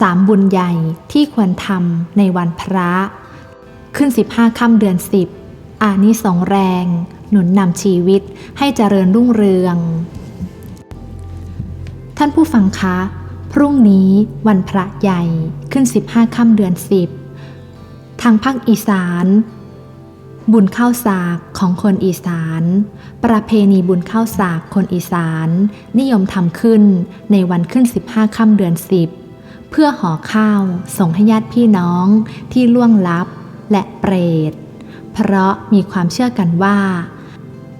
สามบุญใหญ่ที่ควรทำในวันพระ ขึ้น 15ค่ำเดือน 10 อานิสงแรง หนุนนำชีวิตให้เจริญรุ่งเรือง ท่านผู้ฟังคะ พรุ่งนี้วันพระใหญ่ขึ้น 15ค่ำเดือน 10 ทางภาคอีสาน บุญข้าวสากของคนอีสาน ประเพณีบุญข้าวสากคนอีสาน นิยมทำขึ้นในวันขึ้น 15ค่ำเดือน 10 พื่อห่อข้าวส่งให้ญาติพี่น้องที่ล่วงลับและเปรต เพราะมีความเชื่อกันว่า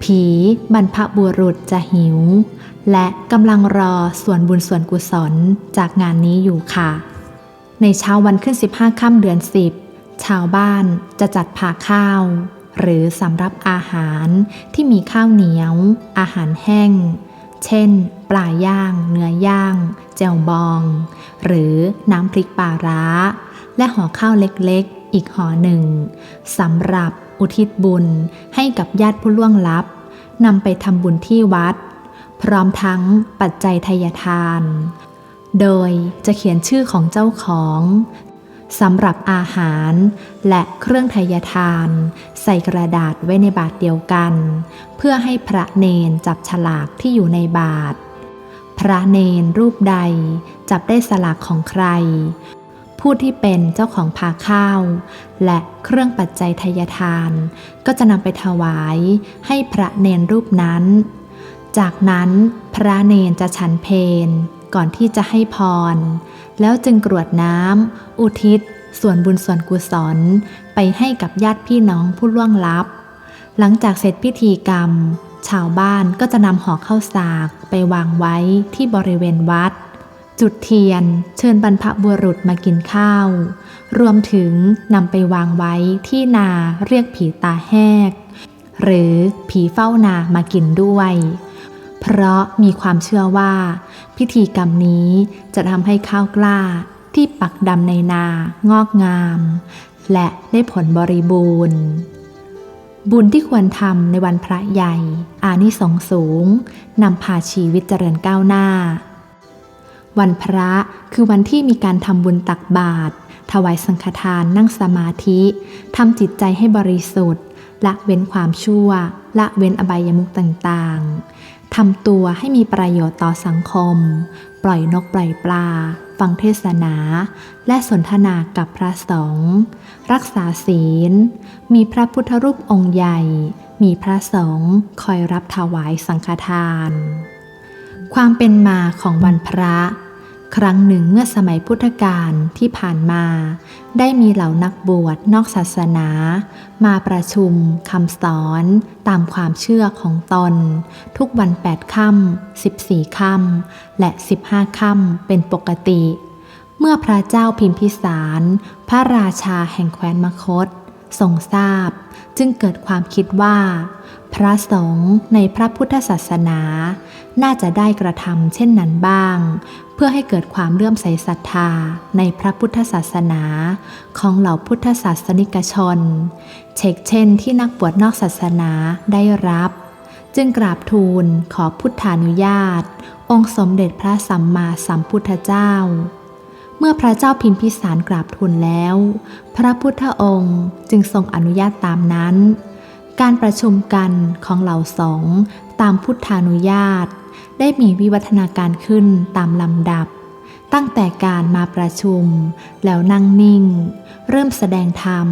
ผีบรรพบุรุษจะหิว และกำลังรอส่วนบุญส่วนกุศลจากงานนี้อยู่ค่ะ ในเช้าวันขึ้น 15ค่ำเดือน 10 ชาวบ้านจะจัดผ่าข้าว หรือสำรับอาหารที่มีข้าวเหนียว อาหารแห้ง เช่น ปลาย่าง เนื้อย่างแจ่วบอง หรือน้ำพริกปลาร้า และห่อข้าวเล็กๆ อีกห่อหนึ่งสำหรับอุทิศบุญให้กับญาติผู้ล่วงลับนำไปทำบุญที่วัด พร้อมทั้งปัจจัยทยทาน โดยจะเขียนชื่อของเจ้าของสำหรับอาหารและเครื่องทยทาน ใส่กระดาษไว้ในบาทเดียวกัน เพื่อให้พระเนนจับฉลากที่อยู่ในบาท พระเนนรูปใด จับได้สลากของใคร ผู้ที่เป็นเจ้าของพาข้าว และเครื่องปัจจัยทายทาน ก็จะนำไปถวายให้พระเนนรูปนั้น จากนั้นพระเนนจะฉันเพนก่อนที่จะให้พร แล้วจึงกรวดน้ำอุทิศ ส่วนบุญส่วนกุศล ไปให้กับญาติพี่น้องผู้ล่วงลับ หลังจากเสร็จพิธีกรรม ชาวบ้านก็จะนำห่อข้าวสากไปวางไว้ที่บริเวณวัด จุดเทียนเชิญบรรพบุรุษมากินข้าว รวมถึงนำไปวางไว้ที่นาเรียกผีตาแหก หรือผีเฝ้านามากินด้วย เพราะมีความเชื่อว่า พิธีกรรมนี้จะทำให้ข้าวกล้าที่ปักดำในนางอกงาม และได้ผลบริบูรณ์ บุญที่ควรทำในวันพระใหญ่ อานิสงส์สูงนำพาชีวิตเจริญก้าวหน้า วันพระคือวันที่มีการทำบุญตักบาตรถวายสังฆทานนั่งสมาธิทำจิตใจให้บริสุทธิ์ ละเว้นความชั่ว ละเว้นอบายมุขต่างๆทำตัวให้มีประโยชน์ต่อสังคม ล่อยนกปล่อยปลา ฟังเทศนา และสนทนากับพระสงฆ์รักษาศีล มีพระพุทธรูปองค์ใหญ่ มีพระสงฆ์คอยรับถวายสังฆทาน ความเป็นมาของวันพระ ครั้งหนึ่งเมื่อสมัยพุทธกาลที่ผ่านมา ได้มีเหล่านักบวชนอกศาสนา มาประชุมคำสอนตามความเชื่อของตน ทุกวัน 8ค่ำ14ค่ำและ 15ค่ำเป็นปกติ เมื่อพระเจ้าพิมพิสาร พระราชาแห่งแคว้นมคตทรงทราบ จึงเกิดความคิดว่า พระสงฆ์ในพระพุทธศาสนา น่าจะได้กระทำเช่นนั้นบ้าง เพื่อให้เกิดความเลื่อมใสศรัทธาในพระพุทธศาสนา ของเหล่าพุทธศาสนิกชน เช็กเช่นที่นักบวชนอกศาสนาได้รับ จึงกราบทูลขอพุทธานุญาต องค์สมเด็จพระสัมมาสัมพุทธเจ้า เมื่อพระเจ้าพิมพิสารกราบทูลแล้ว พระพุทธองค์จึงทรงอนุญาตตามนั้นการประชุมกันของเหล่าสงฆ์ ตามพุทธานุญาต ได้มีวิวัฒนาการขึ้นตามลำดับ ตั้งแต่การมาประชุม แล้วนั่งนิ่ง เริ่มแสดงธรรม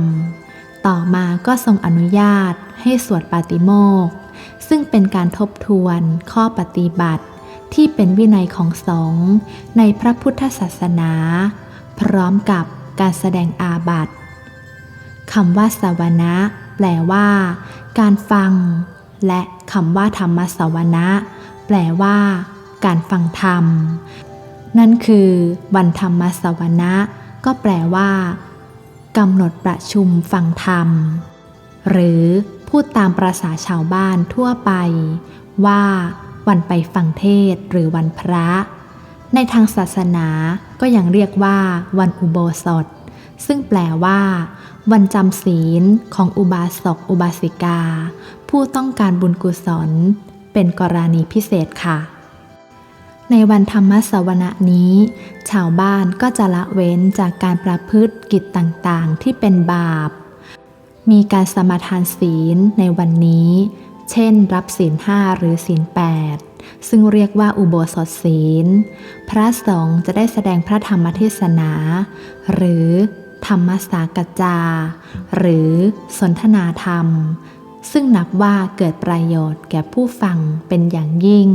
ต่อมาก็ทรงอนุญาตให้สวดปาติโมกซึ่งเป็นการทบทวนข้อปฏิบัติที่เป็นวินัยของสงฆ์ในพระพุทธศาสนา พร้อมกับการแสดงอาบัติคำว่าสวนะแปลว่า การฟัง และคำว่าธรรมสวนะแปลว่า การฟังธรรม นั่นคือวันธรรมสวนะก็แปลว่ากำหนดประชุมฟังธรรม หรือพูดตามประษาชาวบ้านทั่วไป ว่าวันไปฟังเทศหรือวันพระ ในทางศาสนาก็ยังเรียกว่าวันอุโบสถ ซึ่งแปลว่า วันจำศีลของอุบาสกอุบาสิกา ผู้ต้องการบุญกุศล เป็นกรณีพิเศษค่ะ ในวันธรรมสวนะนี้ ชาวบ้านก็จะละเว้นจากการประพฤติกิจต่างๆ ที่เป็นบาป มีการสมาทานศีลในวันนี้ เช่น รับศีลห้าหรือศีลแปดซึ่งเรียกว่าอุโบสถศีล พระสงฆ์จะได้แสดงพระธรรมเทศนา หรือธรรมสากจา หรือสนทนาธรรม ซึ่งนับว่าเกิดประโยชน์แก่ผู้ฟังเป็นอย่างยิ่ง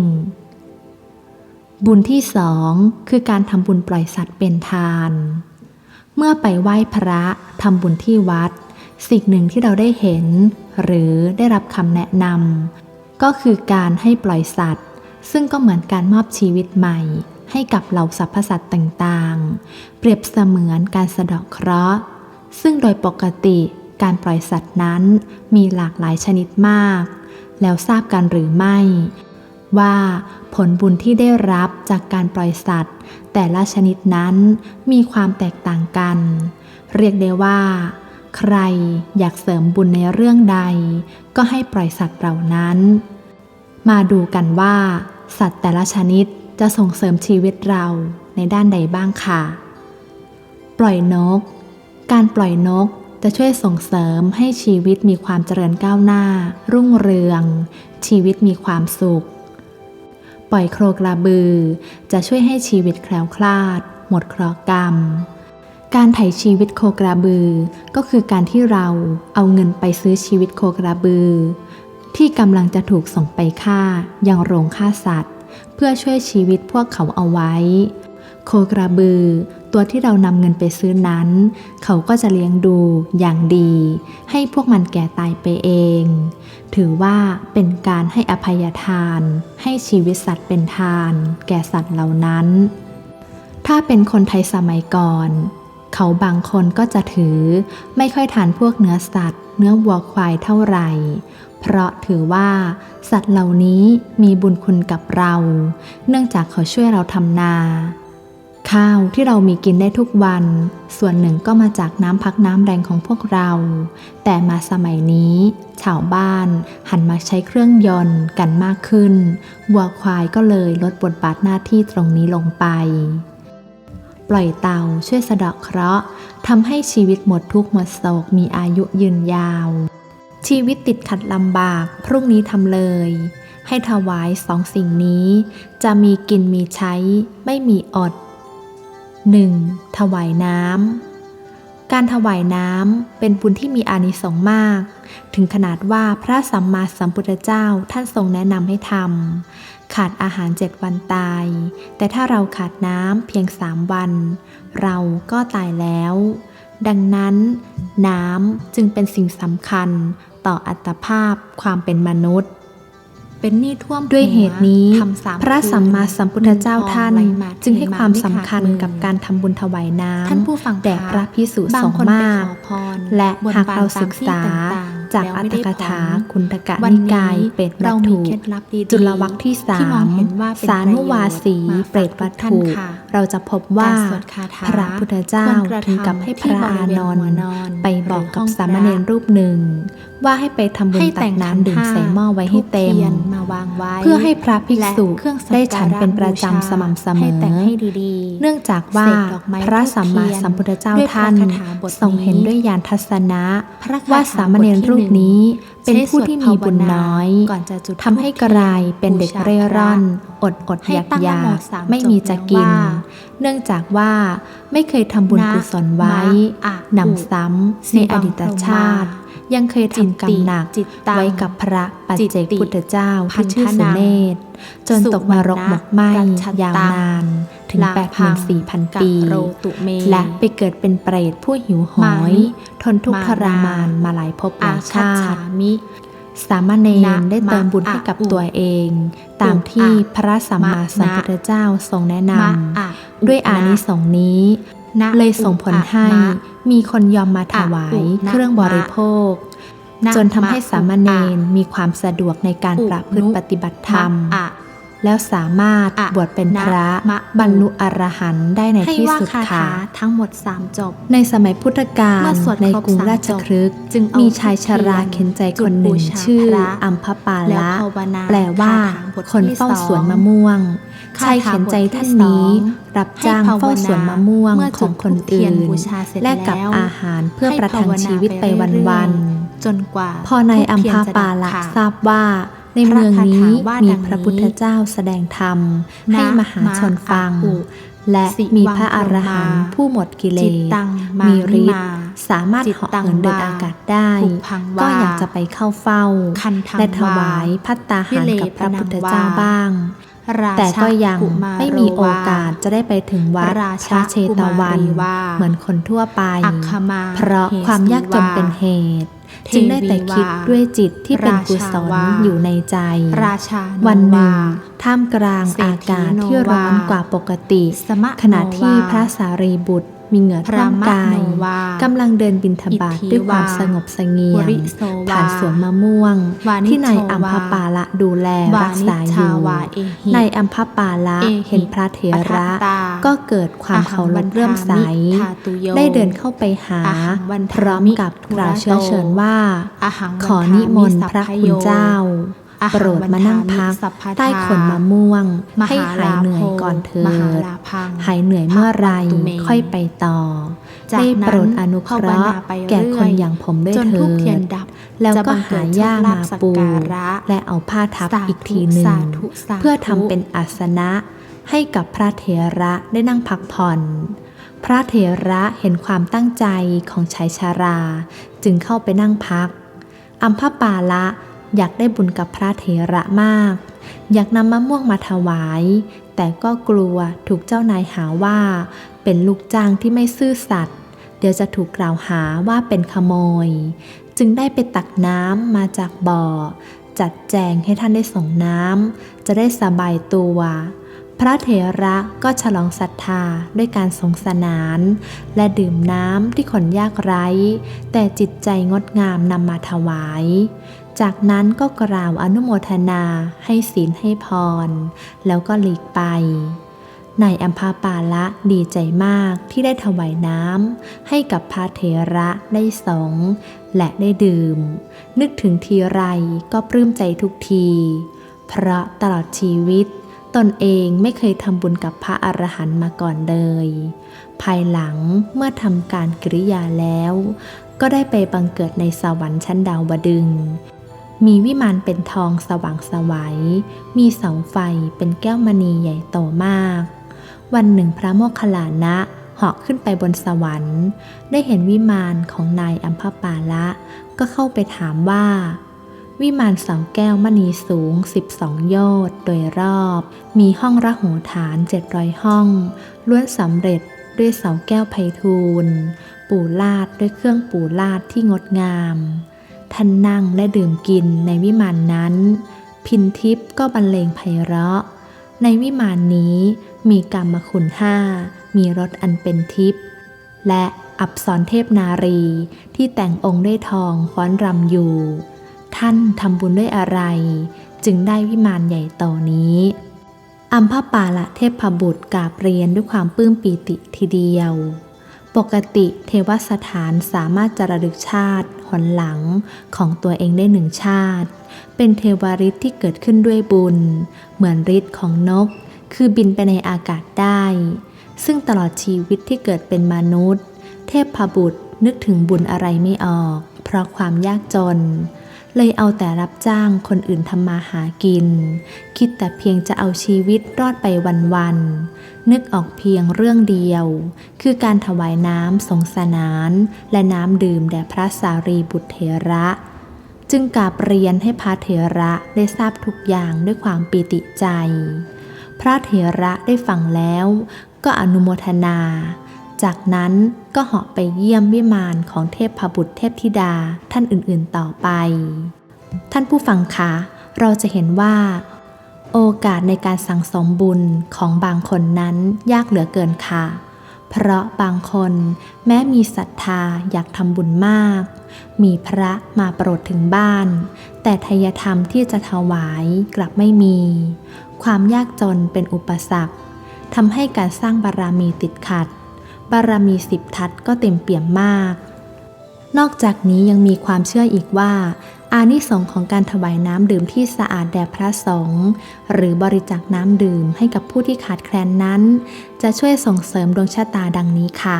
บุญที่สองคือการทำบุญปล่อยสัตว์เป็นทาน เมื่อไปไหว้พระทำบุญที่วัด สิ่งหนึ่งที่เราได้เห็น หรือได้รับคำแนะนำก็คือการให้ปล่อยสัตว์ ซึ่งก็เหมือนการมอบชีวิตใหม่ ให้กับเหล่าสรรพสัตว์ต่างๆ เปรียบเสมือนการสะเดาะเคราะห์ ซึ่งโดยปกติ การปล่อยสัตว์นั้นมีหลากหลายชนิดมาก แล้วทราบกันหรือไม่ ว่าผลบุญที่ได้รับจากการปล่อยสัตว์ แต่ละชนิดนั้นมีความแตกต่างกัน เรียกได้ว่า ใครอยากเสริมบุญในเรื่องใด ก็ให้ปล่อยสัตว์เหล่านั้น มาดูกันว่า สัตว์แต่ละชนิดจะส่งเสริมชีวิตเราในด้านใดบ้างค่ะ ปล่อยนก การปล่อยนก จะช่วยส่งเสริมให้ชีวิตมีความเจริญก้าวหน้า รุ่งเรือง ชีวิตมีความสุข ปล่อยโครกระบือ จะช่วยให้ชีวิตแคล้วคลาด หมดเคราะห์กรรม การไถ่ชีวิตโคกระบือ ก็คือการที่เราเอาเงินไปซื้อชีวิตโคกระบือ ที่กำลังจะถูกส่งไปฆ่ายังโรงฆ่าสัตว์ เพื่อช่วยชีวิตพวกเขาเอาไว้ โคกระบือ ตัวที่เรานำเงินไปซื้อนั้น เขาก็จะเลี้ยงดูอย่างดี ให้พวกมันแก่ตายไปเอง ถือว่าเป็นการให้อภัยทาน ให้ชีวิตสัตว์เป็นทาน แก่สัตว์เหล่านั้น ถ้าเป็นคนไทยสมัยก่อน เขาบางคนก็จะถือไม่ค่อยทานพวกเนื้อสัตว์ เนื้อวัวควายเท่าไหร่ เพราะถือว่าสัตว์เหล่านี้มีบุญคุณกับเรา เนื่องจากเขาช่วยเราทำนา ข้าวที่เรามีกินได้ทุกวัน ส่วนหนึ่งก็มาจากน้ำพักน้ำแรงของพวกเรา แต่มาสมัยนี้ ชาวบ้านหันมาใช้เครื่องยนต์กันมากขึ้น วัวควายก็เลยลดบทบาทหน้าที่ตรงนี้ลงไป ปล่อยเต่าช่วยสะเดาะเคราะห์ทำให้ชีวิตหมดทุกข์หมดโศกมีอายุยืนยาว ชีวิตติดขัดลำบาก พรุ่งนี้ทำเลย ให้ถวายสองสิ่งนี้ จะมีกินมีใช้ ไม่มีอด 1. ถวายน้ำ การถวายน้ำเป็นบุญที่มีอานิสงส์มาก ถึงขนาดว่าพระสัมมาสัมพุทธเจ้าท่านทรงแนะนำให้ทำขาดอาหารเจ็ดวันตาย แต่ถ้าเราขาดน้ำเพียงสามวัน เราก็ตายแล้ว ดังนั้น น้ำจึงเป็นสิ่งสำคัญต่ออัตภาพความเป็นมนุษย์ เป็นหนี้ท่วมด้วยเหตุนี้ทำสามพระสัมมาสัมพุทธเจ้าท่านไหลมาจึงให้ความสำคัญเทมากับการทำบุญถวายน้ำท่านผู้ฟังแด่พระพิสุบางสงคนฆ์ไปมากขอพรและบนหากบนเราศึกษาตมที่ต่งๆจากแล้วอัตไม่ถได้กถาผลคุณตกะวันนินี้กายเปรตวัเราตมีถุเคล็ดลับดีๆจุลวัคที่สาที่มองมเห็นว่าเป็นสานุวาสีประโยชน์เปรตวัตถุ มาฝากทุกท่านค่ะเราจะพบว่าการสวดคาถาพระพุทธเจ้าควรกระถึงกับให้พระทำที่อานนบริเวณหัวนท์อนไปบอกกับหรือห้องสามเณรรูปหนึ่ง ว่าให้ไปทำบุญให้ตัแต่กงน้ำดื่มใส่หม้อไว้ให้เต็มทูบทียนมาวางไว้เพื่อให้พระภิกษุและเครื่องสักการะได้ฉันเป็นประจำบูชาสม่ำเสมให้อแต่งให้ดีๆเนื่องจากว่าเสกดอกไม้พระสัมมาธูปเทียนสัมพุทธเจ้าด้วยพระท่านคาถาบทนี้ทรงเห็นด้วยญาณทัศนะพระคถว่าสามเณรรูปนี้เป็นผู้ที่มีบุญน้อยก่อนจะจุดทำให้กลายเป็นเด็กเร่ร่อน อดอดให้อยากตั้งอยานโมกสามไม่มีจะกินจบแล้วว่าเนื่องจากว่าไม่เคยทำบุญนะกุศลไว้มะอะหนำซ้ำในอดีตชาติ ยังเคยทำกรรมหนักจิตตังไว้กับพระปัจเจกจิตติพุทธเจ้าพัที่นธชื่อสุนังเนศจนตกนรกหมกไหมกัจฉันตังยาวนานถึงลาพัง84,000 ปีกะโรตุเมและไปเกิดเป็นเปรตผู้หิวโหมายทนทุกข์มาทรมานมาหลายภพหอาลายคัชาฉาติมิ สามเณรนะได้เติมบุญมะให้กับอุตัวเอง ตามอุที่อะพระสัมมาสัมพุทธเจ้าทรงแนะนมะอะำด้วยอานิสงส์นี้นะเลยส่งผลให้อุอะมะมีคนยอมมาถวายอะอุนะเครื่องบริโภคนะจนทำให้มะสามเณรอุอะมีความสะดวกในการอุประพฤตินุปฏิบัติธรรมมะอะ แล้วสามารถอะบวชเป็นพระนะมะบรรลุอรหันต์ได้ในให้ที่ว่าสุดคาค่ะถาทั้งหมด 3 จบ ในสมัยพุทธกาลเมื่อสวดในครบกรุงสามราชคฤห์จึงเอามีชายชราทูบเทียนเข็นใจคนหนึ่งจุดบูชาชื่อพระอัมพปาแล้วละภาวนาแปลว่าคาถาบทคนที่เฝ้าสวนสองมะม่วงคาถาชายเข็นใจท่านนี้บทที่สองรับจ้างให้ภาวนาเฝ้าสวนมะม่วงเมื่อขจุองดคนธูปเทีอื่ยนนบูชาเสร็จแลกกับแล้วอาหารเพื่อให้ประทังภาวนาชีวิตไปไปเรื่วัอยนๆจนกว่าๆพอในอัมพาปาละทราบว่า ในเมืองนี้พระคาถาว่ามีดังนี้พระพุทธเจ้าแสดงธรรมนะให้มหาชนฟังมะอุและสิมีวังพระอรหันต์พรหมาผู้หมดกิเลจิตสตังมามีนิฤทมาธิ์สามารถจิตเหาะตังเหินเดินวาอากาศได้ปุพังก็วาอยากจะไปเข้าเฝ้าคันทังและถวายวาพัตตาหารกับพระพุทธเจ้าวิเลปนังวาบ้างราช แต่ก็ยังกุาไม่มีโอกาสจะได้ไปถึงวัดราพชระเชตวันกุมารีวาเหมือนคนทั่วไปอัคคมาเพราะความยากจนเป็นเหตุเทวีวาจึงได้แต่คิดด้วยจิตที่เป็นกุศลราชาวาอยู่ในใจราชาวันหนึ่งวาท่ามกลางเศรษฐีอากาศโนที่ร้อนวากว่าปกติสมะขณะที่โนวาพระสารีบุตร มีเหงื่อพระท่วมมะกายโนวากำลังเดินบินทบาทอิทธิด้วยความวาสงบเสงี่ยวมริโสวาผ่านสวนมะม่วงวานิที่นายโชวาอัมพปาละดูแลวารักนิษาอชายู่วาเอหินายอัมพปาละเอหิเห็นพระเถระปัทตาก็เกิดความเคารพเรื่อมใสอหังวันทามิทาตุโยได้เดินเข้าไปหาอหังวันพทามิร้อมกับกล่าวเชื้อเชิญว่าอหังวันขอนิมนต์พระคุณเจ้าอหัง โปรดมานั่งพักวันทามิสัพพทาใต้ขนมะม่วงมให้หาหายเหนื่อยก่อนเถิมหาดลาพังหายเหนื่อยเมื่อไหรพระปัตตุเมค่อยไปต่อจากได้นั้นโปรดอนุเคราะภาวนาห์ไปแก่เรื่อยคนอย่างผมด้วยจนเถิทุกเทียนดดับแล้วจะก็บังเกิหาดหญ้าโชคลมาภสักปูการะและเอาผ้าทับสาธุอีกทีหนึ่งสาธุสาธุเพื่อทำเป็นอาสนะให้กับพระเถระได้นั่งพักผ่อน พระเถระเห็นความตั้งใจของชายชารา จึงเข้าไปนั่งพักอัมพปาละ อยากได้บุญกับพระเถระมาก อยากนำมะม่วงมาถวาย แต่ก็กลัวถูกเจ้านายหาว่า เป็นลูกจ้างที่ไม่ซื่อสัตย์เดี๋ยวจะถูกกล่าวหาว่าเป็นขโมย จึงได้ไปตักน้ำมาจากบ่อ จัดแจงให้ท่านได้ส่งน้ำจะได้สบายตัว พระเถระก็ฉลองศรัทธาด้วยการสงสนาน และดื่มน้ำที่คนยากไร้ แต่จิตใจงดงามนำมาถวาย จากนั้นก็กล่าวอนุโมทนาให้ศีลให้พร แล้วก็หลีกไปนายอัมพาปาละดีใจมากที่ได้ถวายน้ำให้กับพระเถระได้สงและได้ดื่ม นึกถึงทีไรก็ปลื้มใจทุกที เพราะตลอดชีวิต ตนเองไม่เคยทำบุญกับพระอรหันต์มาก่อนเลย ภายหลังเมื่อทำการกริยาแล้ว ก็ได้ไปบังเกิดในสวรรค์ชั้นดาวดึง มีวิมานเป็นทองสว่างสวัย มีเสาไฟเป็นแก้วมณีใหญ่โตมาก วันหนึ่งพระโมคคัลลานะเหาะขึ้นไปบนสวรรค์ ได้เห็นวิมานของนายอัมพปาละ ก็เข้าไปถามว่า วิมานเสาแก้วมณีสูง 12 โยชน์โดยรอบ มีห้องระโหฐาน 700 ห้อง ล้วนสำเร็จด้วยเสาแก้วไพฑูรย์ปูลาดด้วยเครื่องปูลาดที่งดงาม ท่านนั่งและดื่มกินในวิมานนั้น พินทิพย์ก็บรรเลงไพเราะ ในวิมานนี้มีกรรมคุณห้า มีรถอันเป็นทิพย์และอับสรเทพนารีที่แต่งองค์ด้วยทองฟ้อนรำอยู่ ท่านทำบุญด้วยอะไร จึงได้วิมานใหญ่โตนี้อัมพปาละเทพบุตรกราบเรียนด้วยความปลื้มปีติทีเดียว ปกติเทวสถานสามารถจะระลึกชาติหนหลังของตัวเองได้หนึ่งชาติ เป็นเทวฤทธิ์ที่เกิดขึ้นด้วยบุญ เหมือนฤทธิ์ของนก คือบินไปในอากาศได้ ซึ่งตลอดชีวิตที่เกิดเป็นมนุษย์ เทพบุตรนึกถึงบุญอะไรไม่ออก เพราะความยากจน เลยเอาแต่รับจ้างคนอื่นทำมาหากิน คิดแต่เพียงจะเอาชีวิตรอดไปวันๆนึกออกเพียงเรื่องเดียว คือการถวายน้ำสงสนาน และน้ำดื่มแด่พระสารีบุตรเถระ จึงกราบเรียนให้พระเถระได้ทราบทุกอย่างด้วยความปีติใจ พระเถระได้ฟังแล้ว ก็อนุโมทนา จากนั้นก็เหาะไปเยี่ยมวิมานของเทพบุตรเทพธิดาท่านอื่นๆต่อไป ท่านผู้ฟังคะเราจะเห็นว่า โอกาสในการสั่งสมบุญของบางคนนั้นยากเหลือเกินค่ะ เพราะบางคนแม้มีศรัทธาอยากทำบุญมาก มีพระมาโปรดถึงบ้าน แต่ทายธรรมที่จะถวายกลับไม่มี ความยากจนเป็นอุปสรรคทำให้การสร้างบารมีติดขัด บารมีสิบทัศก็เต็มเปี่ยมมาก นอกจากนี้ยังมีความเชื่ออีกว่า อานิสงส์ของการถวายน้ำดื่มที่สะอาดแด่พระสงฆ์หรือบริจาคน้ำดื่มให้กับผู้ที่ขาดแคลนนั้น จะช่วยส่งเสริมดวงชะตาดังนี้ค่ะ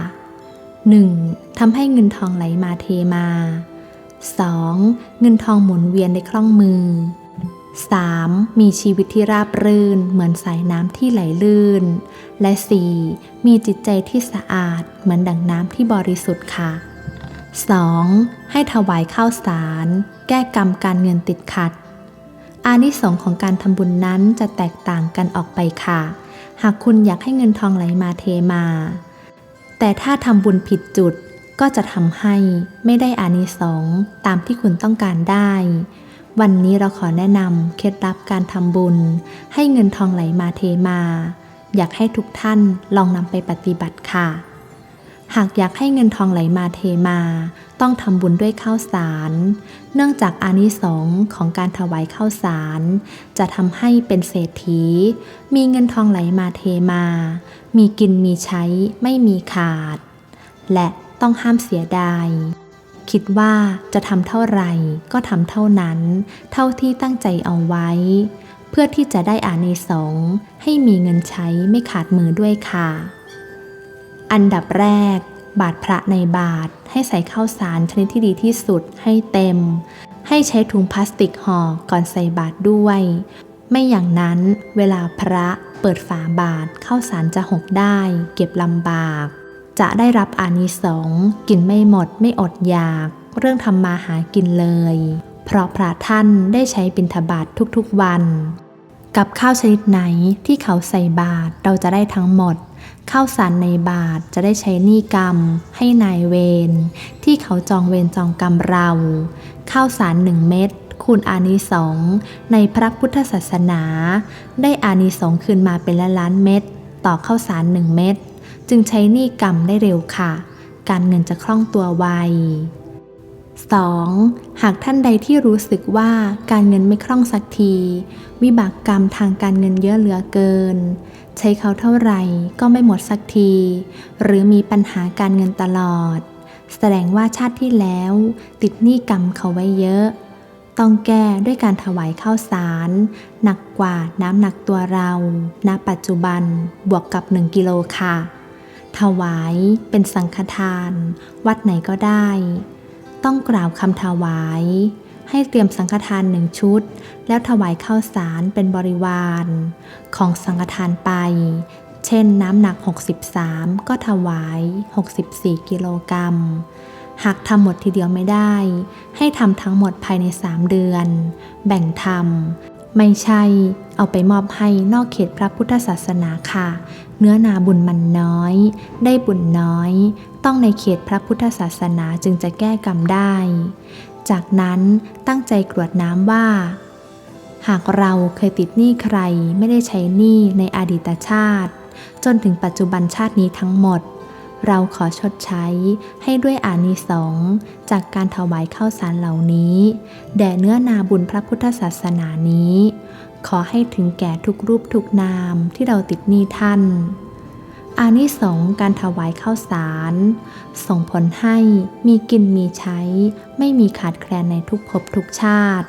1. ทำให้เงินทองไหลมาเทมา 2. เงินทองหมุนเวียนในคล่องมือ 3. มีชีวิตที่ราบรื่นเหมือนสายน้ำที่ไหลลื่น และ 4. มีจิตใจที่สะอาดเหมือนดังน้ำที่บริสุทธิ์ค่ะ 2. ให้ถวายข้าวสาร แก้กรรมการเงินติดขัด อานิสงส์ของการทำบุญนั้นจะแตกต่างกันออกไปค่ะ หากคุณอยากให้เงินทองไหลมาเทมา แต่ถ้าทำบุญผิดจุดก็จะทำให้ไม่ได้อานิสงส์ตามที่คุณต้องการได้ วันนี้เราขอแนะนำเคล็ดลับการทำบุญ ให้เงินทองไหลมาเทมา อยากให้ทุกท่านลองนำไปปฏิบัติค่ะ หากอยากให้เงินทองไหลมาเทมา ต้องทำบุญด้วยข้าวสาร เนื่องจากอานิสงส์ของการถวายข้าวสาร จะทำให้เป็นเศรษฐี มีเงินทองไหลมาเทมา มีกินมีใช้ไม่มีขาด และต้องห้ามเสียดาย คิดว่าจะทำเท่าไหร่ก็ทำเท่านั้น เท่าที่ตั้งใจเอาไว้ เพื่อที่จะได้อานิสงส์ให้มีเงินใช้ไม่ขาดมือด้วยค่ะ อันดับแรก บาทพระในบาทให้ใส่ข้าวสารชนิดที่ดีที่สุดให้เต็ม ให้ใช้ถุงพลาสติกห่อก่อนใส่บาตรด้วย ไม่อย่างนั้นเวลาพระเปิดฝาบาตรข้าวสารจะหกได้ เก็บลำบาก จะได้รับอานิสงส์กินไม่หมดไม่อดอยาก เรื่องทำมาหากินเลย เพราะพระท่านได้ใช้บิณฑบาตทุกๆวัน กับข้าวชนิดไหนที่เขาใส่บาตรเราจะได้ทั้งหมดข้าวสารในบาทจะได้ใช้หนี้กรรม ให้นายเวรที่เขาจองเวรจองกรรมเราข้าวสารหนึ่งเม็ดคูณอานิสงส์ในพระพุทธศาสนา ได้อานิสงส์คืนมาเป็นล้านล้านเม็ดต่อข้าวสารหนึ่งเม็ด จึงใช้หนี้กรรมได้เร็วค่ะ การเงินจะคล่องตัวไว 2. หากท่านใดที่รู้สึกว่าการเงินไม่คล่องสักที วิบากกรรมทางการเงินเยอะเหลือเกิน ใช้เขาเท่าไหร่ก็ไม่หมดสักที หรือมีปัญหาการเงินตลอด แสดงว่าชาติที่แล้ว ติดหนี้กรรมเขาไว้เยอะ ต้องแก้ด้วยการถวายข้าวสาร หนักกว่าน้ำหนักตัวเราณปัจจุบันบวกกับ 1 กิโลค่ะ ถวายเป็นสังฆทาน วัดไหนก็ได้ ต้องกล่าวคำถวาย ให้เตรียมสังฆทานหนึ่งชุด แล้วถวายข้าวสารเป็นบริวาร ของสังฆทานไป เช่นน้ำหนัก 63 ก็ถวาย 64 กิโลกรัมหากทำหมดทีเดียวไม่ได้ ให้ทำทั้งหมดภายใน 3 เดือน แบ่งทำไม่ใช่ เอาไปมอบให้นอกเขตพระพุทธศาสนาค่ะ เนื้อนาบุญมันน้อย ได้บุญน้อย ต้องในเขตพระพุทธศาสนาจึงจะแก้กรรมได้ จากนั้นตั้งใจกรวดน้ำว่า หากเราเคยติดหนี้ใครไม่ได้ใช้หนี้ในอดีตชาติ จนถึงปัจจุบันชาตินี้ทั้งหมด เราขอชดใช้ให้ด้วยอานิสงส์จากการถวายข้าวสารเหล่านี้ แด่เนื้อนาบุญพระพุทธศาสนานี้ ขอให้ถึงแก่ทุกรูปทุกนามที่เราติดหนี้ท่าน อานิสงการถวายข้าวสาร ส่งผลให้มีกินมีใช้ ไม่มีขาดแคลนในทุกภพทุกชาติ